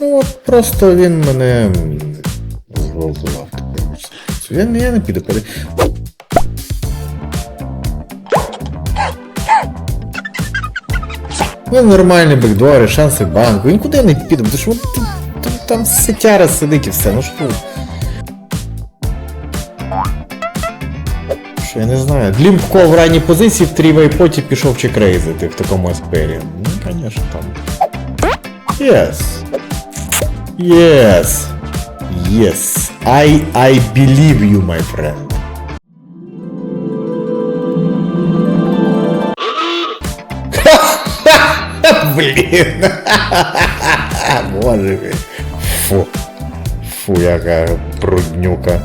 Ну, от просто він мене зґвалтував. Я, не- я не піду перед. Ну, нормальні бекдори, шанси банку. Нікуди я не піду, тому що там, там сетяра сидить і все. Ну що? Що я не знаю. Длімко в ранній позиції в трій вайпоті пішов чи крейзити в такому аспері. Ну, звісно, там. Yes. Yes. Yes. I I believe you, my friend. Блін. Боже мій. Фу. Фу, яка бруднюка.